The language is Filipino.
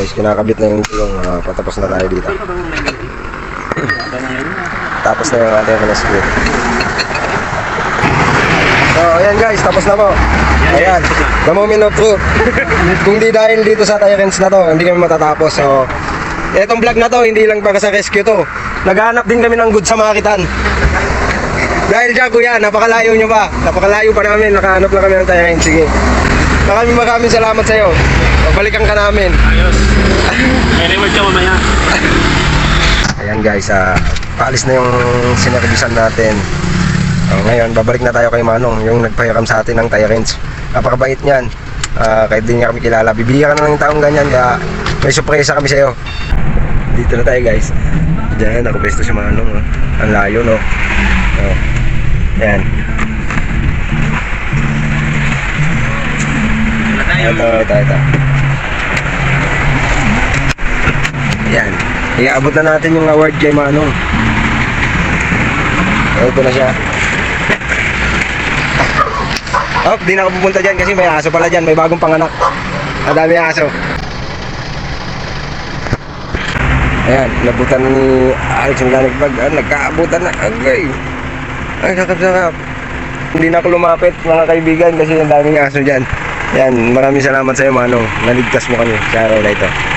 guys, kinakabit na yung yung uh, patapos na tayo dito. Tapos na yung ating rescue. So, ayan guys, tapos na po. Ayan, the moment of truth. Kung di dahil dito sa Tyrants na to, hindi kami matatapos. So, itong vlog na to, hindi lang para sa rescue to. Naghahanap din kami ng good sa makitan. Dahil dyan kuya, napakalayo nyo pa. Napakalayo pa namin, nakahanap na kami ng Tyrants. Sige. Maraming maraming salamat sa'yo. Pabalikan ka namin. Ayos. May reward ka mamaya. Ayan guys, ah, paalis na yung sinervisan natin. Oh, ngayon, babalik na tayo kay Manong, yung nagpahiram sa atin ng tyrants. Napakabait niyan. Ah, kahit di niya kami kilala. Bibigyan ka na ng taong ganyan, kaya may sorpresa kami sa'yo. Dito na tayo guys. Diyan, nakapesto si Manong. Oh. Ang layo, no? Oh. Ayan. Ito, ito, ito. Ayan. Iaabot na natin yung award kay Manong. Ito na siya. Oh, di na ako pupunta dyan kasi may aso pala dyan. May bagong panganak. Ang dami aso. Ayan, nabutan ni Alex yung ganig bag. Ah, nagkaabutan na. Agay. Ay, sakap-sakap. Hindi na ako lumapit mga kaibigan kasi ang daming aso dyan. Yan, maraming salamat sa iyo Manong. Naligtas mo kami sa araw na ito.